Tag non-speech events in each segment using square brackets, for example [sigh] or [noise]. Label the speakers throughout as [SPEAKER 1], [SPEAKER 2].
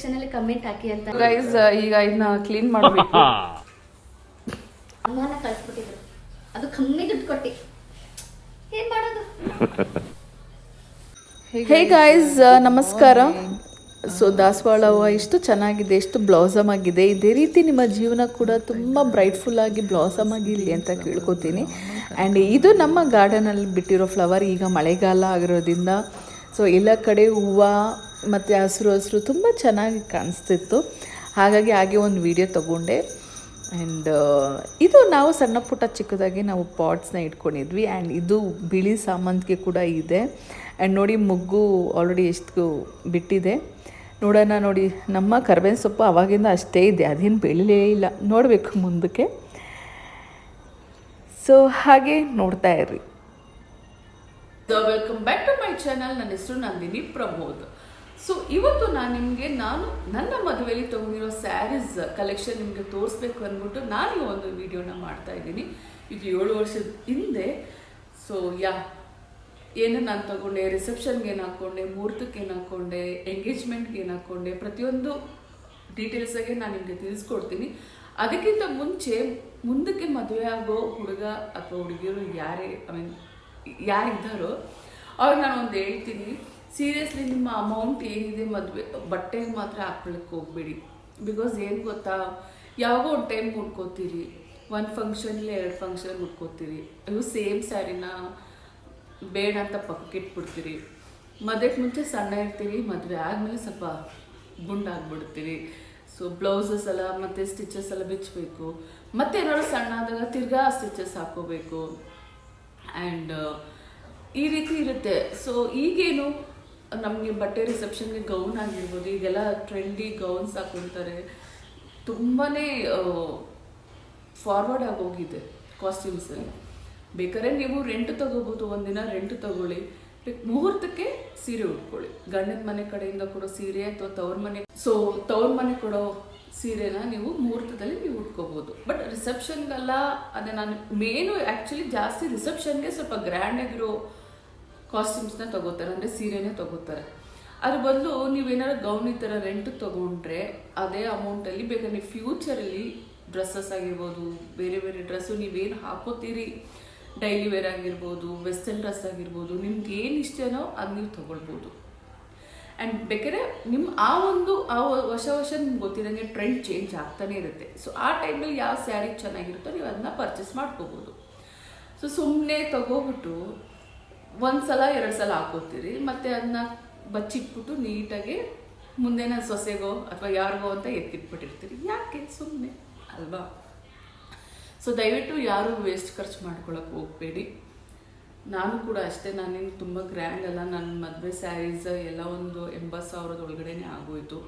[SPEAKER 1] Section ಅಲ್ಲಿ comment ಹಾಕಿ ಅಂತ.
[SPEAKER 2] Guys ಈಗ ಇದನ್ನ ಕ್ಲೀನ್ ಮಾಡಬೇಕು. [laughs]
[SPEAKER 1] ಅಮ್ಮನ ಕಳ್ಸ್ಬಿಟ್ಟಿದ್ರು. ಅದು ಕಮ್ಮಿ ದುಡ್ಡು ಕೊಟ್ಟಿ. ಏನ್ ಮಾಡೋದು?
[SPEAKER 2] ಹೇ ಗಾಯ್ಸ್ ನಮಸ್ಕಾರ. ಸೊ ದಾಸವಾಳ ಹೂವು ಎಷ್ಟು ಚೆನ್ನಾಗಿದೆ ಎಷ್ಟು ಬ್ಲಾಸಮ್ ಆಗಿದೆ. ಇದೇ ರೀತಿ ನಿಮ್ಮ ಜೀವನ ಕೂಡ ತುಂಬ ಬ್ರೈಟ್ಫುಲ್ ಆಗಿ ಬ್ಲಾಸಮ್ ಆಗಿರಲಿ ಅಂತ ಕೇಳ್ಕೊತೀನಿ. ಆ್ಯಂಡ್ ಇದು ನಮ್ಮ ಗಾರ್ಡನಲ್ಲಿ ಬಿಟ್ಟಿರೋ ಫ್ಲವರ್ ಈಗ ಮಳೆಗಾಲ ಆಗಿರೋದ್ರಿಂದ. ಸೊ ಎಲ್ಲ ಕಡೆ ಹೂವು ಮತ್ತು ಹಸಿರು ಹಸಿರು ತುಂಬ ಚೆನ್ನಾಗಿ ಕಾಣಿಸ್ತಿತ್ತು. ಹಾಗಾಗಿ ಹಾಗೆ ಒಂದು ವಿಡಿಯೋ ತಗೊಂಡೆ. ಆ್ಯಂಡ್ ಇದು ನಾವು ಸಣ್ಣ ಪುಟ್ಟ ಚಿಕ್ಕದಾಗಿ ನಾವು ಪಾಟ್ಸ್ನ ಇಟ್ಕೊಂಡಿದ್ವಿ. ಆ್ಯಂಡ್ ಇದು ಬಿಳಿ ಸಾಮಂತಿಗೆ ಕೂಡ ಇದೆ. ಆ್ಯಂಡ್ ನೋಡಿ ಮುಗ್ಗು ಆಲ್ರೆಡಿ ಎಷ್ಟು ಬಿಟ್ಟಿದೆ. ನೋಡೋಣ ನೋಡಿ, ನಮ್ಮ ಕರ್ಬೇವಿನ ಸೊಪ್ಪು ಅವಾಗಿಂದ ಅಷ್ಟೇ ಇದೆ. ಅದೇನು ಬೆಳಿಲೇ ಇಲ್ಲ. ನೋಡಬೇಕು ಮುಂದಕ್ಕೆ. ಸೊ ಹಾಗೆ ನೋಡ್ತಾ ಇರ್ರಿ. Welcome back to my channel ನನ್ನ ಹೆಸರು ನಂದಿನಿ ಪ್ರಮೋದ್. ಸೊ ಇವತ್ತು ನಾನು ನಿಮಗೆ, ನಾನು ನನ್ನ ಮದುವೆಯಲ್ಲಿ ತೊಗೊಂಡಿರೋ ಸ್ಯಾರೀಸ್ ಕಲೆಕ್ಷನ್ ನಿಮಗೆ ತೋರಿಸ್ಬೇಕು ಅಂದ್ಬಿಟ್ಟು ನಾನು ಒಂದು ವಿಡಿಯೋನ ಮಾಡ್ತಾ ಇದ್ದೀನಿ. ಇದು ಏಳು ವರ್ಷದ ಹಿಂದೆ. ಸೊ ಯಾ ಏನು ನಾನು ತಗೊಂಡೆ? ರಿಸೆಪ್ಷನ್ಗೆ ಏನು ಹಾಕ್ಕೊಂಡೆ ಮುಹೂರ್ತಕ್ಕೆ ಏನು ಹಾಕ್ಕೊಂಡೆ ಎಂಗೇಜ್ಮೆಂಟ್ಗೆ ಏನು ಹಾಕ್ಕೊಂಡೆ ಪ್ರತಿಯೊಂದು ಡೀಟೇಲ್ಸಾಗೆ ನಾನು ನಿಮಗೆ ತಿಳಿಸ್ಕೊಡ್ತೀನಿ. ಅದಕ್ಕಿಂತ ಮುಂಚೆ, ಮುಂದಕ್ಕೆ ಮದುವೆ ಆಗೋ ಹುಡುಗ ಅಥವಾ ಹುಡುಗಿಯರು ಯಾರೇ ಐ ಮೀನ್ ಯಾರಿದ್ದಾರೋ, ಅವ್ರಿಗೆ ನಾನು ಒಂದು ಹೇಳ್ತೀನಿ. ಸೀರಿಯಸ್ಲಿ ನಿಮ್ಮ ಅಮೌಂಟ್ ಏನಿದೆ ಮದುವೆ ಬಟ್ಟೆಗೆ ಮಾತ್ರ ಹಾಕ್ಲಿಕ್ಕೆ ಹೋಗ್ಬೇಡಿ. ಬಿಕಾಸ್ ಏನು ಗೊತ್ತಾ? ಯಾವಾಗೋ ಒಂದು ಟೈಮ್ ಮುಟ್ಕೋತೀರಿ ಒಂದು ಫಂಕ್ಷನ್ ಇಲ್ಲ, ಎರಡು ಫಂಕ್ಷನ್ ಮುಟ್ಕೋತೀರಿ ಅದು ಸೇಮ್ ಸ್ಯಾರಿನ ಬೇಡ ಅಂತ ಪಕ್ಕಕ್ಕೆ ಇಟ್ಬಿಡ್ತೀರಿ. ಮದುವೆಗೆ ಮುಂಚೆ ಸಣ್ಣ ಇರ್ತೀರಿ, ಮದುವೆ ಆದಮೇಲೆ ಸ್ವಲ್ಪ ಗುಂಡಾಗ್ಬಿಡ್ತೀರಿ ಸೊ ಬ್ಲೌಸಸ್ ಎಲ್ಲ, ಮತ್ತು ಸ್ಟಿಚಸ್ ಎಲ್ಲ ಬಿಚ್ಚಬೇಕು ಮತ್ತೆ ಏನಾದ್ರು ಸಣ್ಣ ಆದಾಗ ತಿರ್ಗಾ ಸ್ಟಿಚಸ್ ಹಾಕೋಬೇಕು. ಆ್ಯಂಡ್ ಈ ರೀತಿ ಇರುತ್ತೆ. ಸೊ ಈಗೇನು? ನಮಗೆ ಬಟ್ಟೆ ರಿಸೆಪ್ಷನ್ಗೆ ಗೌನ್ ಆಗಿರ್ಬೋದು, ಈಗೆಲ್ಲ ಟ್ರೆಂಡಿ ಗೌನ್ಸ್ ಹಾಕೊಳ್ತಾರೆ ತುಂಬಾ ಫಾರ್ವರ್ಡ್ ಆಗೋಗಿದೆ ಕಾಸ್ಟ್ಯೂಮ್ಸಲ್ಲಿ ಬೇಕಾದ್ರೆ ನೀವು ರೆಂಟ್ ತಗೋಬೋದು, ಒಂದಿನ ರೆಂಟ್ ತಗೊಳ್ಳಿ. ಮುಹೂರ್ತಕ್ಕೆ ಸೀರೆ ಉಟ್ಕೊಳ್ಳಿ. ಗಂಡನ ಮನೆ ಕಡೆಯಿಂದ ಕೊಡೋ ಸೀರೆ ಅಥವಾ ತವ್ರ ಮನೆ ಸೊ ತವ್ರ ಮನೆ ಕೊಡೋ ಸೀರೆನ ನೀವು ಮುಹೂರ್ತದಲ್ಲಿ ನೀವು ಉಟ್ಕೋಬೋದು. ಬಟ್ ರಿಸೆಪ್ಷನ್ಗೆಲ್ಲ ಅದೇ ನಾನು ಮೇನು ಆ್ಯಕ್ಚುಲಿ ಜಾಸ್ತಿ ರಿಸೆಪ್ಷನ್ಗೆ ಸ್ವಲ್ಪ ಗ್ರ್ಯಾಂಡ್ ಆಗಿರೋ ಕಾಸ್ಟ್ಯೂಮ್ಸ್ನ ತಗೋತಾರೆ, ಅಂದರೆ ಸೀರೆನೇ ತಗೋತಾರೆ. ಅದ್ರ ಬದಲು ನೀವೇನಾದ್ರು ಗೌನ್ ಈ ಥರ ರೆಂಟ್ ತಗೊಂಡ್ರೆ, ಅದೇ ಅಮೌಂಟಲ್ಲಿ ಬೇಕಾದ್ರೆ ನೀವು ಫ್ಯೂಚರಲ್ಲಿ ಡ್ರೆಸ್ಸಸ್ ಆಗಿರ್ಬೋದು, ಬೇರೆ ಬೇರೆ ಡ್ರೆಸ್ಸು ನೀವೇನು ಹಾಕೋತೀರಿ? ಡೈಲಿ ವೇರ್ ಆಗಿರ್ಬೋದು ವೆಸ್ಟರ್ನ್ ಡ್ರೆಸ್ ಆಗಿರ್ಬೋದು, ನಿಮ್ಗೆ ಏನು ಇಷ್ಟನೋ ಅದು ನೀವು ತೊಗೊಳ್ಬೋದು. ಆ್ಯಂಡ್ ಬೇಕಾದ್ರೆ ನಿಮ್ಮ ಆ ಒಂದು, ಆ ವರ್ಷ ವರ್ಷ ನಿಮ್ಗೆ ಗೊತ್ತಿರೋಂಗೆ ಟ್ರೆಂಡ್ ಚೇಂಜ್ ಆಗ್ತಾನೆ ಇರುತ್ತೆ. ಸೊ ಆ ಟೈಮಲ್ಲಿ ಯಾವ ಸ್ಯಾರಿ ಚೆನ್ನಾಗಿರುತ್ತೋ ನೀವು ಅದನ್ನ ಪರ್ಚೇಸ್ ಮಾಡ್ಕೋಬೋದು. ಸೊ ಸುಮ್ಮನೆ ತಗೋಬಿಟ್ಟು ಒಂದು ಸಲ ಎರಡು ಸಲ ಹಾಕೋತೀರಿ ಮತ್ತು ಅದನ್ನ ಬಚ್ಚಿಟ್ಬಿಟ್ಟು ನೀಟಾಗಿ ಮುಂದೇನ ಸೊಸೆಗೋ ಅಥವಾ ಯಾರಿಗೋ ಅಂತ ಎತ್ತಿಟ್ಬಿಟ್ಟಿರ್ತೀರಿ. ಯಾಕೆ? ಸುಮ್ಮನೆ ಅಲ್ವಾ? ಸೊ ದಯವಿಟ್ಟು ಯಾರು ವೇಸ್ಟ್ ಖರ್ಚು ಮಾಡ್ಕೊಳಕ್ಕೆ ಹೋಗಬೇಡಿ. ನಾನು ಕೂಡ ಅಷ್ಟೇ. ನಾನೇನು ತುಂಬ ಗ್ರ್ಯಾಂಡ್ ಅಲ್ಲ. ನನ್ನ ಮದುವೆ ಸ್ಯಾರೀಸ್ ಎಲ್ಲ ಒಂದು ಎಂಬತ್ತು ಸಾವಿರದ ಒಳಗಡೆನೇ ಆಗೋಯ್ತು.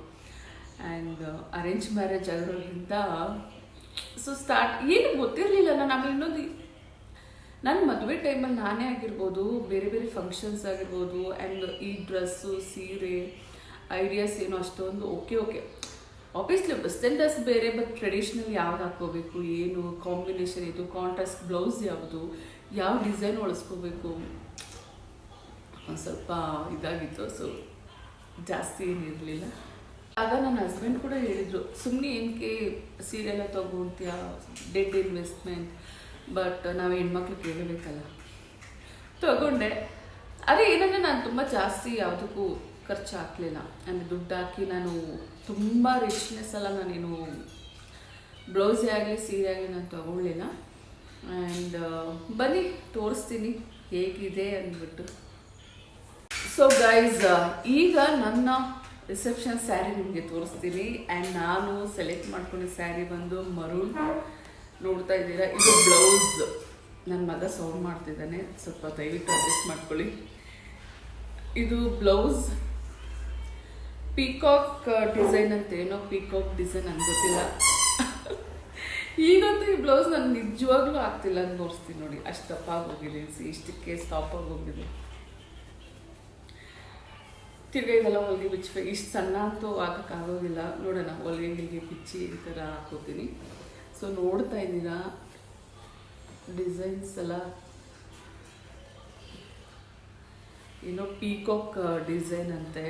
[SPEAKER 2] ಆ್ಯಂಡ್ ಅರೇಂಜ್ ಮ್ಯಾರೇಜ್ ಆಗಿರೋದ್ರಿಂದ ಸೊ ಸ್ಟಾರ್ಟ್ ಏನು ಗೊತ್ತಿರಲಿಲ್ಲ ನಾನು ಇನ್ನೊಂದು ನನ್ನ ಮದುವೆ ಟೈಮಲ್ಲಿ ನಾನೇ ಆಗಿರ್ಬೋದು, ಬೇರೆ ಬೇರೆ ಫಂಕ್ಷನ್ಸ್ ಆಗಿರ್ಬೋದು ಆ್ಯಂಡ್ ಈ ಡ್ರೆಸ್ಸು ಸೀರೆ ಐಡಿಯಾಸ್ ಏನು ಅಷ್ಟೊಂದು okay okay obviously western dress ಬೇರೆ ಬಟ್ ಟ್ರೆಡಿಷ್ನಲ್ ಯಾವ್ದು ಹಾಕೋಬೇಕು ಏನು ಕಾಂಬಿನೇಷನ್ ಇದು ಕಾಂಟ್ರಾಸ್ಟ್ ಬ್ಲೌಸ್ ಯಾವುದು, ಯಾವ ಡಿಸೈನ್ ಒಳಸ್ಕೋಬೇಕು ಒಂದು ಸ್ವಲ್ಪ ಇದಾಗಿತ್ತು ಸೊ ಜಾಸ್ತಿ ಏನಿರಲಿಲ್ಲ ಆಗ ನನ್ನ ಹಸ್ಬೆಂಡ್ ಕೂಡ ಹೇಳಿದರು ಸುಮ್ಮನೆ ಏನಕ್ಕೆ ಸೀರೆಲ್ಲ ತೊಗೊಳ್ತೀಯ ಡೆಡ್ ಇನ್ವೆಸ್ಟ್ಮೆಂಟ್ ಬಟ್ ನಾವು ಹೆಣ್ಮಕ್ಳು ಕೇಳಬೇಕಲ್ಲ. ತಗೊಂಡೆ. ಅದೇ ಏನಂದರೆ ನಾನು ತುಂಬ ಜಾಸ್ತಿ ಯಾವುದಕ್ಕೂ ಖರ್ಚು ಹಾಕಲಿಲ್ಲ ಅಂದರೆ ದುಡ್ಡು ಹಾಕಿ ನಾನು ತುಂಬ ರಿಚ್ನೆಸ್ ಎಲ್ಲ ನಾನೇನು ಬ್ಲೌಸೇ ಆಗಲಿ ಸೀರೆ ಆಗಲಿ ನಾನು ತಗೊಳ್ಳಿಲ್ಲ. ಆ್ಯಂಡ್ ಬನ್ನಿ, ತೋರಿಸ್ತೀನಿ ಹೇಗಿದೆ ಅಂದ್ಬಿಟ್ಟು. ಸೊ ಗೈಸ್ ಈಗ ನನ್ನ ರಿಸೆಪ್ಷನ್ ಸ್ಯಾರಿ ನಿಮಗೆ ತೋರಿಸ್ತೀನಿ. ಆ್ಯಂಡ್ ನಾನು ಸೆಲೆಕ್ಟ್ ಮಾಡ್ಕೊಂಡಿದ್ದ ಸ್ಯಾರಿ ಬಂದು ಮರೂನ್ ನೋಡ್ತಾ ಇದ್ದೀರಾ? ಇದು ಬ್ಲೌಸ್. ನನ್ನ ಮಗ ಸೌಂಡ್ ಮಾಡ್ತಿದ್ದಾನೆ. ಸ್ವಲ್ಪ ದಯವಿಟ್ಟು ಅಡ್ಜಸ್ಟ್ ಮಾಡ್ಕೊಳ್ಳಿ. ಇದು ಬ್ಲೌಸ್. ಪೀಕಾಕ್ ಡಿಸೈನ್ ಅಂತ ಏನೋ ಪೀಕಾಕ್ ಡಿಸೈನ್ ಅಂತ ಗೊತ್ತಿಲ್ಲ. ಈಗಂತೂ ಈ ಬ್ಲೌಸ್ ನಾನು ನಿಜವಾಗ್ಲೂ ಆಗ್ತಿಲ್ಲ ಅಂತ ತೋರಿಸ್ತೀನಿ ನೋಡಿ. ಅಷ್ಟು ದಪ್ಪ ಆಗೋಗಿದೆ ಇಷ್ಟಕ್ಕೆ ಸ್ಟಾಪ್ ಆಗೋಗಿದೆ ತಿರ್ಗಾ ಇದೆಲ್ಲ ಹೊಲಿಗೆ ಬಿಚ್ಚಬೇಕು ಇಷ್ಟು ಸಣ್ಣ ಅಂತೂ ಆಗೋಕ್ಕಾಗೋದಿಲ್ಲ ನೋಡೋಣ, ಹೊಲಿಗೆ ಗಿಲ್ಗೆ ಬಿಚ್ಚಿ ಈ ಥರ ಹಾಕೋತೀನಿ. ಸೊ ನೋಡ್ತಾ ಇದ್ದೀರಾ? ಡಿಸೈನ್ಸ್ ಎಲ್ಲ. ಏನೋ ಪೀಕಾಕ್ ಡಿಸೈನ್ ಅಂತೆ.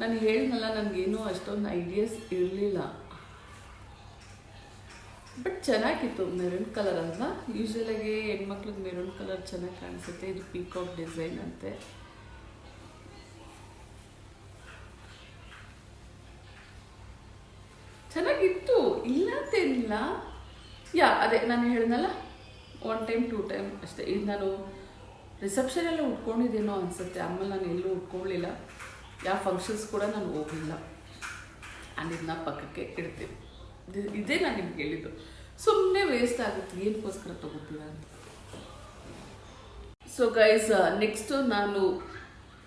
[SPEAKER 2] ನಾನು ಹೇಳಿದ್ನಲ್ಲ ನನಗೇನು ಅಷ್ಟೊಂದು ಐಡಿಯಾಸ್ ಇರಲಿಲ್ಲ. ಬಟ್ ಚೆನ್ನಾಗಿತ್ತು ಮೆರೂನ್ ಕಲರ್ ಅಲ್ವಾ? ಯೂಶ್ವಲಾಗಿ ಹೆಣ್ಮಕ್ಳಿಗೆ ಮೆರೂನ್ ಕಲರ್ ಚೆನ್ನಾಗಿ ಕಾಣಿಸುತ್ತೆ, ಇದು ಪೀಕಾಕ್ ಡಿಸೈನ್ ಅಂತೆ. ಚೆನ್ನಾಗಿತ್ತು. ಇಲ್ಲ ಅಂತೇನಿಲ್ಲ ಯಾ, ಅದೇ ನಾನು ಹೇಳಿದ್ನಲ್ಲ ಒನ್ ಟೈಮ್ ಟೂ ಟೈಮ್ ಅಷ್ಟೇ. ಈಗ ನಾನು ರಿಸೆಪ್ಷನ್ ಎಲ್ಲ ಉಟ್ಕೊಂಡಿದ್ದೇನೋ ಅನಿಸುತ್ತೆ. ಆಮೇಲೆ ನಾನು ಎಲ್ಲೂ ಉಟ್ಕೊಳ್ಳಿಲ್ಲ ಯಾವ ಫಂಕ್ಷನ್ಸ್ ಕೂಡ ನಾನು ಹೋಗಲಿಲ್ಲ. ನಾನು ಇದನ್ನ ಪಕ್ಕಕ್ಕೆ ಇಡ್ತೀನಿ. ಇದು- ಇದೇ ನಾನು ನಿಮ್ಗೆ ಹೇಳಿದ್ದು. ಸುಮ್ಮನೆ ವೇಸ್ಟ್ ಆಗುತ್ತೆ. ಏನಕ್ಕೋಸ್ಕರ ತಗೋತೀರ ಅಂತ. ಸೊ ಗೈಸ್ ನೆಕ್ಸ್ಟು ನಾನು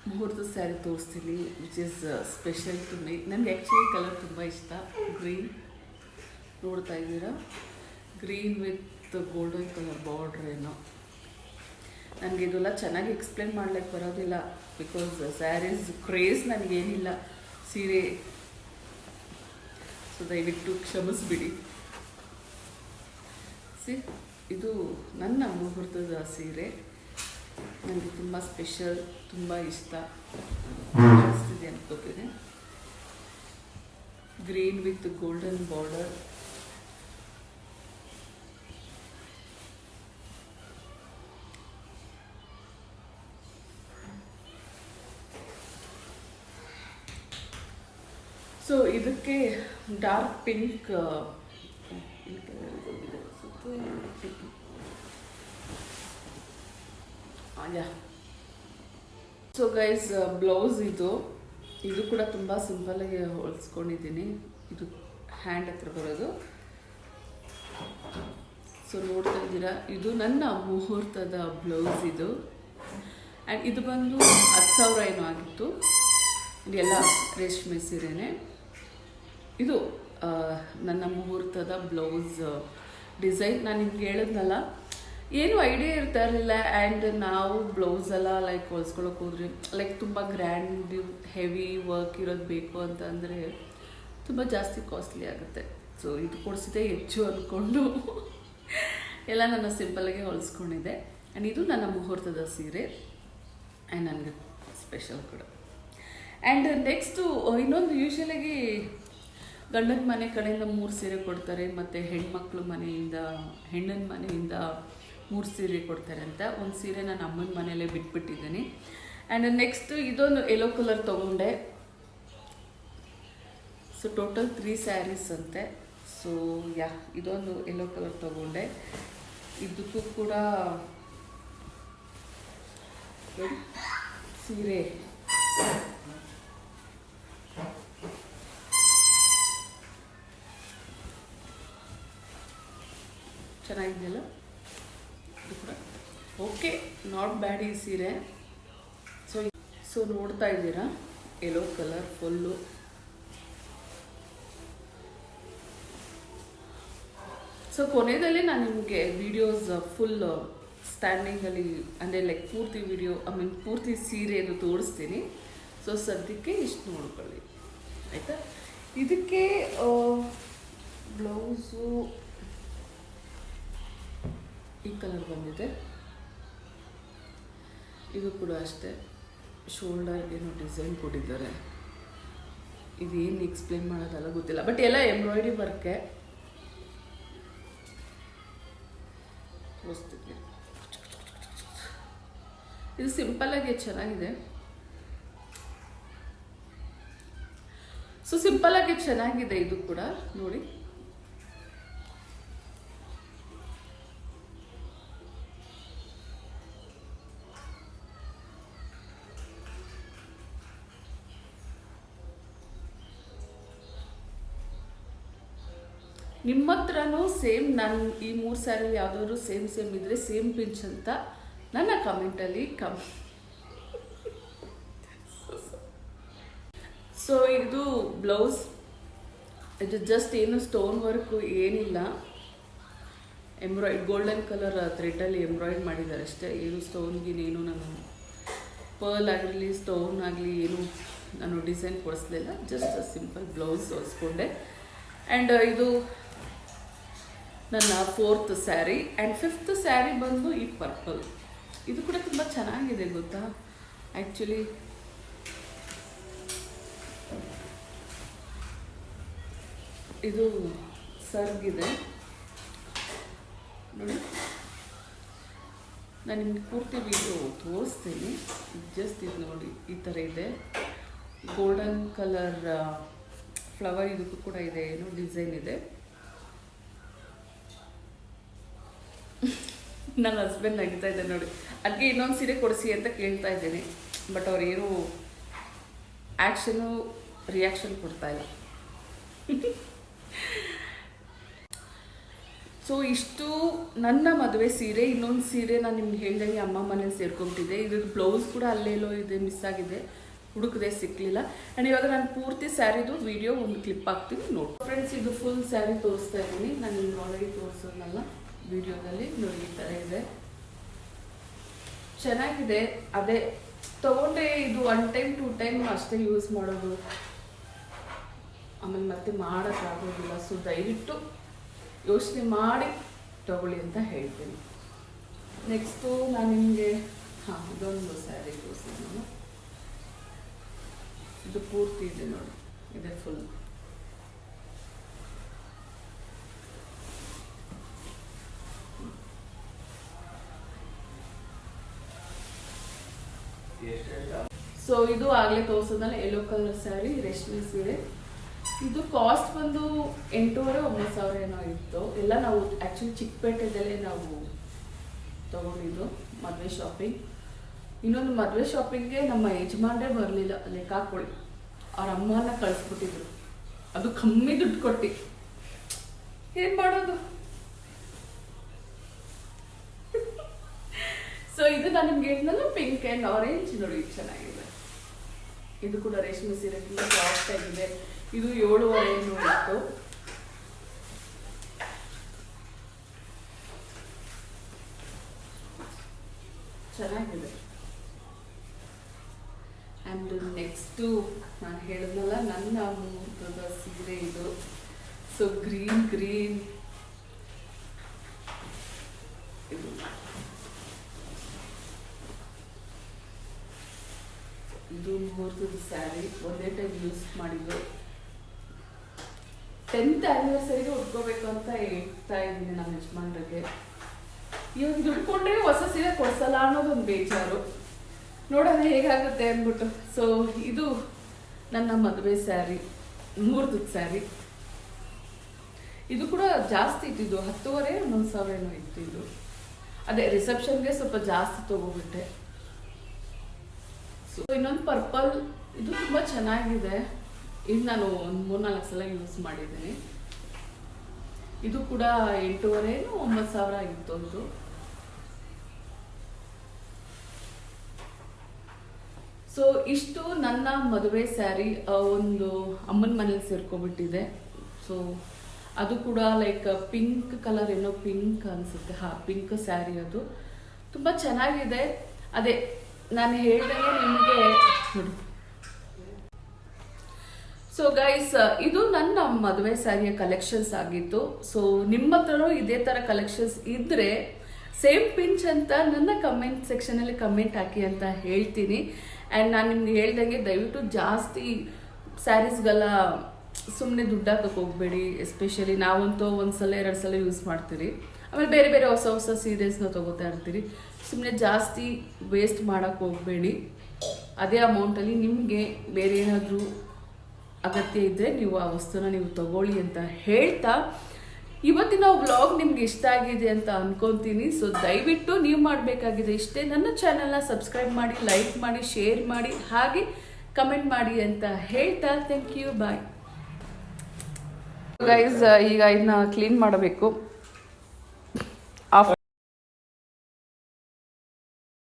[SPEAKER 2] ಮುಹೂರ್ತ ಸ್ಯಾರಿ ತೋರಿಸ್ತೀನಿ which is special to me ನನಗೆ ಆ್ಯಕ್ಚುಲಿ ಕಲರ್ ತುಂಬ ಇಷ್ಟ. ಗ್ರೀನ್ ನೋಡ್ತಾ ಇದ್ದೀರಾ? Green with golden colour border ಏನೋ. ನನಗೆ ಇದೆಲ್ಲ ಚೆನ್ನಾಗಿ ಎಕ್ಸ್ಪ್ಲೇನ್ ಮಾಡ್ಲಿಕ್ಕೆ ಬರೋದಿಲ್ಲ ಬಿಕಾಸ್ ಸ್ಯಾರೀಸ್ ಕ್ರೇಜ್ ನನಗೇನಿಲ್ಲ ಸೀರೆ ಸೊ ದಯವಿಟ್ಟು ಕ್ಷಮಿಸ್ಬಿಡಿ. ಸಿ ಇದು ನನ್ನ ಮುಹೂರ್ತದ ಸೀರೆ. ನನಗೆ ತುಂಬ ಸ್ಪೆಷಲ್ ತುಂಬ ಇಷ್ಟ. ಅನಿಸ್ತಿದೆ ಅನ್ಕೋತೀನಿ green with golden border so ಇದಕ್ಕೆ dark pink so guys blouse ಇದು ಇದು ಕೂಡ ತುಂಬ ಸಿಂಪಲಾಗಿ ಹೊಲಿಸ್ಕೊಂಡಿದ್ದೀನಿ. ಇದು ಹ್ಯಾಂಡ್ ಹತ್ರ ಬರೋದು. ಸೊ ನೋಡ್ತಾ ಇದ್ದೀರಾ, ಇದು ನನ್ನ ಮುಹೂರ್ತದ ಬ್ಲೌಸ್ ಇದು. ಆ್ಯಂಡ್ ಇದು ಬಂದು ಹತ್ತು ಸಾವಿರ ಏನೋ ಆಗಿತ್ತು. ಇದೆಲ್ಲ ರೇಷ್ಮೆ ಸೀರೆನೇ. ಇದು ನನ್ನ ಮುಹೂರ್ತದ ಬ್ಲೌಸ್ ಡಿಸೈನ್ ನಾನು ನಿಮ್ಗೆ ಹೇಳಿದ್ನಲ್ಲ ಏನು ಐಡಿಯಾ ಇರ್ತಾ ಇರಲಿಲ್ಲ ಆ್ಯಂಡ್ ನಾವು ಬ್ಲೌಸ್ ಎಲ್ಲ ಲೈಕ್ ಹೊಲ್ಸ್ಕೊಳಕ್ಕೆ ಹೋದ್ರಿ ಲೈಕ್ ತುಂಬ ಗ್ರ್ಯಾಂಡ್ ಹೆವಿ ವರ್ಕ್ ಇರೋದು ಬೇಕು ಅಂತ ಅಂದರೆ ತುಂಬ ಜಾಸ್ತಿ ಕಾಸ್ಟ್ಲಿ ಆಗುತ್ತೆ. ಸೊ ಇದು ಕೊಡಿಸಿದೆ ಹೆಚ್ಚು ಅಂದ್ಕೊಂಡು ಎಲ್ಲ ನಾನು ಸಿಂಪಲ್ಗೆ ಹೊಲಿಸ್ಕೊಂಡಿದ್ದೆ. ಆ್ಯಂಡ್ ಇದು ನನ್ನ ಮುಹೂರ್ತದ ಸೀರೆ. ಆ್ಯಂಡ್ ನನಗೆ ಸ್ಪೆಷಲ್ ಕೂಡ. ಆ್ಯಂಡ್ ನೆಕ್ಸ್ಟು ಇನ್ನೊಂದು ಯೂಶ್ವಲಾಗಿ ಗಂಡನ ಮನೆ ಕಡೆಯಿಂದ ಮೂರು ಸೀರೆ ಕೊಡ್ತಾರೆ. ಮತ್ತು ಹೆಣ್ಮಕ್ಳು ಮನೆಯಿಂದ, ಹೆಣ್ಣಿನ ಮನೆಯಿಂದ ಮೂರು ಸೀರೆ ಕೊಡ್ತಾರೆ ಅಂತ. ಒಂದು ಸೀರೆ ನಾನು ಅಮ್ಮನ ಮನೆಯಲ್ಲೇ ಬಿಟ್ಬಿಟ್ಟಿದ್ದೀನಿ. ಆ್ಯಂಡ್ ನೆಕ್ಸ್ಟ್ ಇದೊಂದು ಯೆಲ್ಲೋ ಕಲರ್ ತೊಗೊಂಡೆ. ಸೊ ಟೋಟಲ್ ತ್ರೀ ಸ್ಯಾರೀಸ್ ಅಂತೆ. ಸೊ ಯಾ ಇದೊಂದು ಯೆಲ್ಲೋ ಕಲರ್ ತೊಗೊಂಡೆ. ಇದಕ್ಕೂ ಕೂಡ ಸೀರೆ. ಚೆನ್ನಾಗಿದೆಯಲ್ಲ? ಓಕೆ ನಾಟ್ ಬ್ಯಾಡ್ ಈ ಸೀರೆ. ಸೊ ಸೊ ನೋಡ್ತಾ ಇದ್ದೀರಾ? ಎಲ್ಲೋ ಕಲರ್ ಫುಲ್ಲು ಸೊ ಕೊನೆಯಲ್ಲಿ ನಾನು ನಿಮಗೆ ವಿಡಿಯೋಸ್ ಫುಲ್ ಸ್ಟ್ಯಾಂಡಿಂಗಲ್ಲಿ ಅಂದರೆ ಲೈಕ್ ಪೂರ್ತಿ ವಿಡಿಯೋ ಐ ಮೀನ್ ಪೂರ್ತಿ ಸೀರೆಯನ್ನು ತೋರಿಸ್ತೀನಿ. ಸೊ ಸದ್ಯಕ್ಕೆ ಇಷ್ಟು ನೋಡ್ಕೊಳ್ಳಿ. ಆಯಿತಾ? ಇದಕ್ಕೆ ಬ್ಲೌಸು ಈ ಕಲರ್ ಬಂದಿದೆ. ಇದು ಕೂಡ ಅಷ್ಟೇ. ಶೋಲ್ಡರ್ಗೇನೋ ಡಿಸೈನ್ ಕೊಟ್ಟಿದ್ದಾರೆ. ಇದೇನು ಎಕ್ಸ್ಪ್ಲೇನ್ ಮಾಡೋದಲ್ಲ ಗೊತ್ತಿಲ್ಲ. ಬಟ್ ಎಲ್ಲ ಎಂಬ್ರಾಯ್ಡ್ರಿ ವರ್ಕೆ ತೋರಿಸ್ತಿದ್ವಿ. ಇದು ಸಿಂಪಲ್ಲಾಗಿ ಚೆನ್ನಾಗಿದೆ. ಸೊ ಸಿಂಪಲ್ ಆಗಿ ಚೆನ್ನಾಗಿದೆ ಇದು ಕೂಡ. ನೋಡಿ. ನಿಮ್ಮ ಹತ್ರನೂ ಸೇಮ್ ನಾನು ಈ ಮೂರು ಸ್ಯಾರಿ ಯಾವುದಾದ್ರು ಸೇಮ್ ಸೇಮ್ ಇದ್ರೆ ಸೇಮ್ ಪಿಂಚ್ ಅಂತ ನನ್ನ ಕಮೆಂಟಲ್ಲಿ ಕಮ್. ಸೊ ಇದು ಬ್ಲೌಸ್. ಇದು ಜಸ್ಟ್ ಏನು ಸ್ಟೋನ್ ವರ್ಕು ಏನಿಲ್ಲ. ಎಂಬ್ರಾಯ್ಡ್ ಗೋಲ್ಡನ್ ಕಲರ್ ಥ್ರೆಡಲ್ಲಿ ಎಂಬ್ರಾಯ್ಡ್ ಮಾಡಿದ್ದಾರೆ ಅಷ್ಟೇ. ಏನು ಸ್ಟೋನ್ಗಿನೇನು ನಾನು ಪರ್ಲ್ ಆಗಲಿ ಸ್ಟೋನ್ ಆಗಲಿ ಏನು ನಾನು ಡಿಸೈನ್ ಕೊಡಿಸ್ಲಿಲ್ಲ. ಜಸ್ಟ್ ಸಿಂಪಲ್ ಬ್ಲೌಸ್ ಹೊಲಿಸ್ಕೊಂಡೆ. ಆ್ಯಂಡ್ ಇದು ನನ್ನ fourth sari and fifth sari ಬಂದು ಈ ಪರ್ಪಲ್ ಇದು ಕೂಡ ತುಂಬ ಚೆನ್ನಾಗಿದೆ ಗೊತ್ತಾ? ಆ್ಯಕ್ಚುಲಿ ಇದು ಸರ್ಗಿದೆ. ನೋಡಿ. ನಾನು ನಿಮ್ಗೆ ಪೂರ್ತಿ ವಿಡಿಯೋ ತೋರಿಸ್ತೀನಿ. ಜಸ್ಟ್ ಇದು ನೋಡಿ, ಈ ಥರ ಇದೆ. ಗೋಲ್ಡನ್ ಕಲರ್ ಫ್ಲವರ್ ಇದಕ್ಕೂ ಕೂಡ ಇದೆ, ಏನೋ ಡಿಸೈನ್ ಇದೆ. ನನ್ನ ಹಸ್ಬೆಂಡ್ ನಗಿತಾ ಇದ್ದಾರೆ ನೋಡಿ. ಅದಕ್ಕೆ ಇನ್ನೊಂದು ಸೀರೆ ಕೊಡಿಸಿ ಅಂತ ಕೇಳ್ತಾ ಇದ್ದೀನಿ. ಬಟ್ ಅವ್ರು ಏನು ಆ್ಯಕ್ಷನು ರಿಯಾಕ್ಷನ್ ಕೊಡ್ತಾ ಇಲ್ಲ. ಸೊ ಇಷ್ಟು ನನ್ನ ಮದುವೆ ಸೀರೆ, ಇನ್ನೊಂದು ಸೀರೆ ನಾನು ನಿಮ್ಗೆ ಹೇಳ್ದಂಗೆ ಅಮ್ಮ ಮನೇಲಿ ಸೇರ್ಕೊಂಬಿಟ್ಟಿದೆ ಇದ್ರ ಬ್ಲೌಸ್ ಕೂಡ ಅಲ್ಲೇಲೋ ಇದೆ ಮಿಸ್ ಆಗಿದೆ. ಹುಡುಕದೆ ಸಿಕ್ಕಲಿಲ್ಲ ಆ್ಯಂಡ್ ಇವಾಗ ನಾನು ಪೂರ್ತಿ ಸ್ಯಾರಿದು ವಿಡಿಯೋ ಒಂದು ಕ್ಲಿಪ್ ಹಾಕ್ತೀನಿ, ನೋಡಿ. ಫ್ರೆಂಡ್ಸ್ ಇದು ಫುಲ್ ಸ್ಯಾರಿ ತೋರಿಸ್ತಾ ಇದ್ದೀನಿ. ನಾನು ನಿಮ್ಗೆ ಆಲ್ರೆಡಿ ತೋರಿಸೋದಲ್ಲ. ವಿಡಿಯೋದಲ್ಲಿ ನೋಡಿ ಥರ ಇದೆ. ಚೆನ್ನಾಗಿದೆ. ಅದೇ ತಗೊಂಡ್ರೆ ಇದು ಒನ್ ಟೈಮ್ ಟೂ ಟೈಮ್ ಅಷ್ಟೇ ಯೂಸ್ ಮಾಡೋದು. ಆಮೇಲೆ ಮತ್ತೆ ಮಾಡೋಕ್ಕಾಗೋದಿಲ್ಲ ಸೊ ದಯವಿಟ್ಟು ಯೋಚನೆ ಮಾಡಿ ತಗೊಳ್ಳಿ ಅಂತ ಹೇಳ್ತೀನಿ. ನೆಕ್ಸ್ಟು ನಾನು ನಿಮಗೆ, ಹಾಂ, ಇದೊಂದು ಸ್ಯಾರಿ ತೋರಿಸ್ತೀನಿ ನಾನು. ಇದು ಪೂರ್ತಿ ಇದೆ ನೋಡಿ. ಇದೆ ಫುಲ್ ಸೊ ಇದು ಆಗಲೇ ತೋರಿಸೋದಲ್ಲ ಯೆಲ್ಲೋ ಕಲರ್ ಸ್ಯಾರಿ ರೇಷ್ಮೆ ಸೀರೆ. ಇದು ಕಾಸ್ಟ್ ಬಂದು ಎಂಟೂವರೆ, ಒಂಬತ್ತು ಸಾವಿರ ಏನೋ ಇತ್ತು. ಎಲ್ಲ ನಾವು ಆ್ಯಕ್ಚುಲಿ ಚಿಕ್ಕಪೇಟೆದಲ್ಲೇ ನಾವು ತಗೊಂಡಿದ್ದು, ಮದುವೆ ಶಾಪಿಂಗ್ ಇನ್ನೊಂದು ಮದುವೆ ಶಾಪಿಂಗ್ಗೆ ನಮ್ಮ ಯಜಮಾನ್ರೇ ಬರಲಿಲ್ಲ. ಲೆಕ್ಕ ಹಾಕೊಳ್ಳಿ ಅವ್ರ ಅಮ್ಮನ ಕಳಿಸ್ಬಿಟ್ಟಿದ್ರು. ಅದು ಕಮ್ಮಿ ದುಡ್ಡು ಕೊಟ್ಟು. ಏನು ಮಾಡೋದು? ಸೊ ಇದು ನಾನು ನಿಮ್ಗೆ ಹೇಳಿದ್ನಲ್ಲ ಪಿಂಕ್ ಆ್ಯಂಡ್ ಆರೆಂಜ್ ನೋಡಿ ಚೆನ್ನಾಗಿ ಚೆನ್ನಾಗಿದೆ. ಇದು ಕೂಡ ರೇಷ್ಮೆ ಸೀರೆ ತುಂಬ ಸಾಫ್ಟ್ ಆಗಿದೆ. ಇದು ಏಳುವರೆ ಇತ್ತು ಚೆನ್ನಾಗಿದೆ. ಆ್ಯಂಡ್ ನೆಕ್ಸ್ಟು ನಾನು ಹೇಳಿದ್ನಲ್ಲ, ನನ್ನ ಮುಹೂರ್ತದ ಸೀರೆ ಇದು. ಸೊ ಗ್ರೀನ್ ಗ್ರೀನ್ ಇದು ಮುಹೂರ್ತದ ಸ್ಯಾರಿ ಒಂದೇ ಟೈಮ್ ಯೂಸ್ ಮಾಡಿದ್ದು ಟೆಂತ್ ಆ್ಯನಿವರ್ಸರಿಗೆ ಉಟ್ಕೋಬೇಕು ಅಂತ ಹೇಳ್ತಾ ಇದ್ದೀನಿ ನಮ್ಮ ಯಜಮಾನ್ರಿಗೆ. ಇವಾಗ ದುಡ್ಕೊಂಡ್ರೆ ಹೊಸ ಸೀರೆ ಕೊಡ್ಸಲ್ಲ ಅನ್ನೋದೊಂದು ಬೇಜಾರು. ನೋಡೋಣ ಹೇಗಾಗುತ್ತೆ ಅಂದ್ಬಿಟ್ಟು. ಸೊ ಇದು ನನ್ನ ಮದುವೆ ಸ್ಯಾರಿ ಮೂರ್ದು ಸ್ಯಾರಿ. ಇದು ಕೂಡ ಜಾಸ್ತಿ ಇಟ್ಟಿದ್ದು ಹತ್ತುವರೆ ಒಂದೊಂದು ಸಾವಿರ ಏನೋ ಅದೇ ರಿಸೆಪ್ಷನ್ಗೆ ಸ್ವಲ್ಪ ಜಾಸ್ತಿ ತಗೋಬಿಟ್ಟೆ. ಸೊ ಇನ್ನೊಂದು ಪರ್ಪಲ್ ಇದು ತುಂಬ ಚೆನ್ನಾಗಿದೆ. ಇದು ನಾನು ಒಂದು ಮೂರ್ನಾಲ್ಕು ಸಲ ಯೂಸ್ ಮಾಡಿದ್ದೀನಿ. ಇದು ಕೂಡ ಎಂಟೂವರೆ ಒಂಬತ್ತು ಸಾವಿರ ಇತ್ತು ಅದು ಸೊ ಇಷ್ಟು ನನ್ನ ಮದುವೆ ಸ್ಯಾರಿ ಒಂದು ಅಮ್ಮನ ಮನೇಲಿ ಸೇರ್ಕೊಬಿಟ್ಟಿದೆ ಸೊ ಅದು ಕೂಡ ಲೈಕ್ ಪಿಂಕ್ ಕಲರ್ ಏನೋ ಪಿಂಕ್ ಅನ್ಸುತ್ತೆ. ಹಾ ಪಿಂಕ್ ಸ್ಯಾರಿ ಅದು. ತುಂಬ ಚೆನ್ನಾಗಿದೆ. ಅದೇ ನಾನು ಹೇಳಿದಂಗೆ ನಿಮಗೆ ಸೊ ಗೈಸ್ ಇದು ನನ್ನ ಮದುವೆ ಸ್ಯಾರಿಯ ಕಲೆಕ್ಷನ್ಸ್ ಆಗಿತ್ತು. ಸೊ ನಿಮ್ಮ ಹತ್ರನೂ ಇದೇ ಥರ ಕಲೆಕ್ಷನ್ಸ್ ಇದ್ದರೆ ಸೇಮ್ ಪಿಂಚ್ ಅಂತ ನನ್ನ ಕಮೆಂಟ್ ಸೆಕ್ಷನಲ್ಲಿ ಕಮೆಂಟ್ ಹಾಕಿ ಅಂತ ಹೇಳ್ತೀನಿ. ಆ್ಯಂಡ್ ನಾನು ನಿಮ್ಗೆ ಹೇಳ್ದಂಗೆ ದಯವಿಟ್ಟು ಜಾಸ್ತಿ ಸ್ಯಾರೀಸ್ಗೆಲ್ಲ ಸುಮ್ಮನೆ ದುಡ್ಡು ಹಾಕಕ್ಕೆ ಹೋಗಬೇಡಿ. ಎಸ್ಪೆಷಲಿ ನಾವಂತೂ ಒಂದು ಸಲ ಎರಡು ಸಲ ಯೂಸ್ ಮಾಡ್ತೀರಿ. ಆಮೇಲೆ ಬೇರೆ ಬೇರೆ ಹೊಸ ಹೊಸ ಸೀರಿಯಸ್ನ ತೊಗೋತಾ ಇರ್ತೀರಿ. ಸುಮ್ಮನೆ ಜಾಸ್ತಿ ವೇಸ್ಟ್ ಮಾಡೋಕ್ಕೆ ಹೋಗಬೇಡಿ. ಅದೇ ಅಮೌಂಟಲ್ಲಿ ನಿಮಗೆ ಬೇರೆ ಏನಾದರೂ ಅಗತ್ಯ ಇದ್ದರೆ ನೀವು ಆ ವಸ್ತುನ ನೀವು ತಗೊಳ್ಳಿ ಅಂತ ಹೇಳ್ತಾ ಇವತ್ತಿನ ವ್ಲಾಗ್ ನಿಮ್ಗೆ ಇಷ್ಟ ಆಗಿದೆ ಅಂತ ಅನ್ಕೊಂತೀನಿ. ಸೊ ದಯವಿಟ್ಟು ನೀವು ಮಾಡಬೇಕಾಗಿದೆ ಇಷ್ಟೇ. ನನ್ನ ಚಾನೆಲ್ನ ಸಬ್ಸ್ಕ್ರೈಬ್ ಮಾಡಿ ಲೈಕ್ ಮಾಡಿ ಶೇರ್ ಮಾಡಿ, ಹಾಗೆ ಕಮೆಂಟ್ ಮಾಡಿ ಅಂತ ಹೇಳ್ತಾ. ಥ್ಯಾಂಕ್ ಯು ಬಾಯ್ ಗೈಸ್ ಈಗ ಇದನ್ನ ಕ್ಲೀನ್ ಮಾಡಬೇಕು.